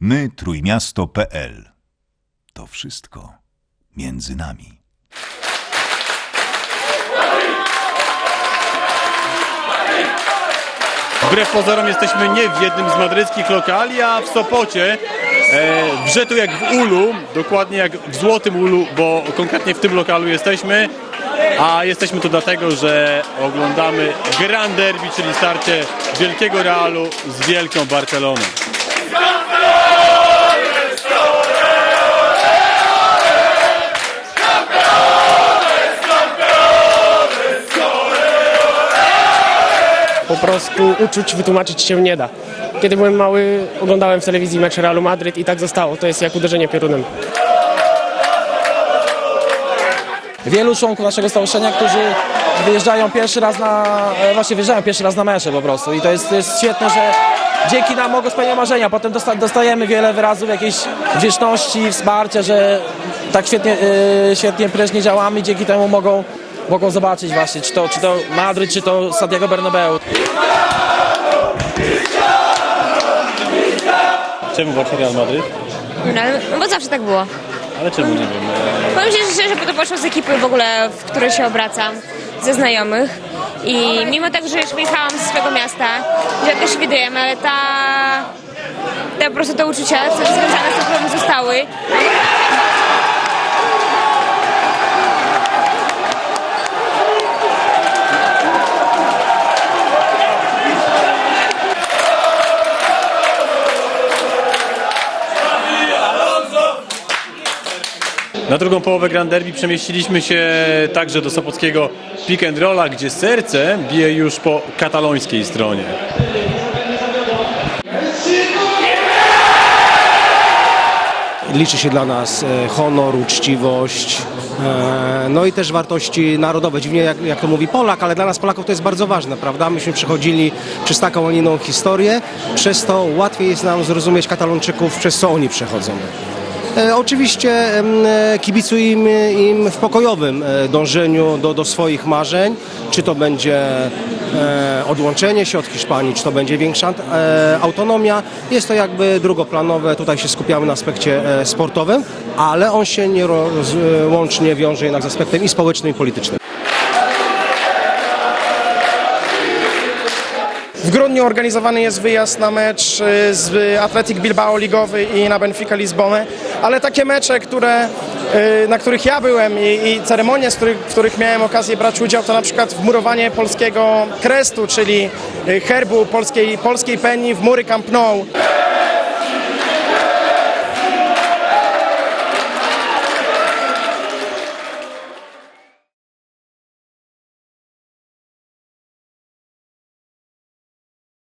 My trójmiasto.pl To wszystko między nami. Wbrew pozorom jesteśmy nie w jednym z madryckich lokali, a w Sopocie. E, wrze tu jak w Ulu, dokładnie jak w Złotym Ulu, bo konkretnie w tym lokalu jesteśmy. A jesteśmy tu dlatego, że oglądamy Grand Derby, czyli starcie Wielkiego Realu z Wielką Barceloną. Po prostu uczuć wytłumaczyć się nie da. Kiedy byłem mały, oglądałem w telewizji mecz Realu Madryt i tak zostało. To jest jak uderzenie piorunem. wielu członków naszego stowarzyszenia, którzy wyjeżdżają pierwszy raz na, e, właśnie wyjeżdżają pierwszy raz na mecze po prostu i to jest, to jest świetne, że dzięki nam mogą spełniać marzenia, potem dosta, dostajemy wiele wyrazów jakiejś wdzięczności, wsparcia, że tak świetnie, e, świetnie prężnie działamy dzięki temu mogą, mogą zobaczyć właśnie, czy to, czy to Madryt, czy to Santiago Bernabeu. Czemu właśnie Real Madryt? No, no bo zawsze tak było. Ale czemu nie wiem? e, Powiem Ci szczerze, bo to poszło z ekipy w ogóle, w której się obracam, ze znajomych. I mimo tego, że już wyjechałam z swojego miasta, rzadko się widujemy, ale ta, te po prostu te uczucia co związane z tym zostały. Na drugą połowę Grand Derby przemieściliśmy się także do Sopockiego Pick and Rolla, gdzie serce bije już po katalońskiej stronie. liczy się dla nas e, honor, uczciwość, e, no i też wartości narodowe. Dziwnie jak, jak to mówi Polak, ale dla nas Polaków to jest bardzo ważne, prawda? Myśmy przechodzili przez taką, a nie inną historię, przez to łatwiej jest nam zrozumieć Katalończyków, przez co oni przechodzą. E, Oczywiście e, kibicujemy im w pokojowym e, dążeniu do, do swoich marzeń, czy to będzie odłączenie się od Hiszpanii, czy to będzie większa autonomia. Jest to jakby drugoplanowe, tutaj się skupiamy na aspekcie sportowym, ale on się nie łącznie wiąże jednak z aspektem i społecznym, i politycznym. W grudniu organizowany jest wyjazd na mecz y, z Athletic Bilbao ligowy i na Benfica Lizbonę, ale takie mecze, które, y, na których ja byłem i, i ceremonie, z których, w których miałem okazję brać udział, to na przykład wmurowanie polskiego krestu, czyli y, herbu polskiej, polskiej penii w mury Camp Nou.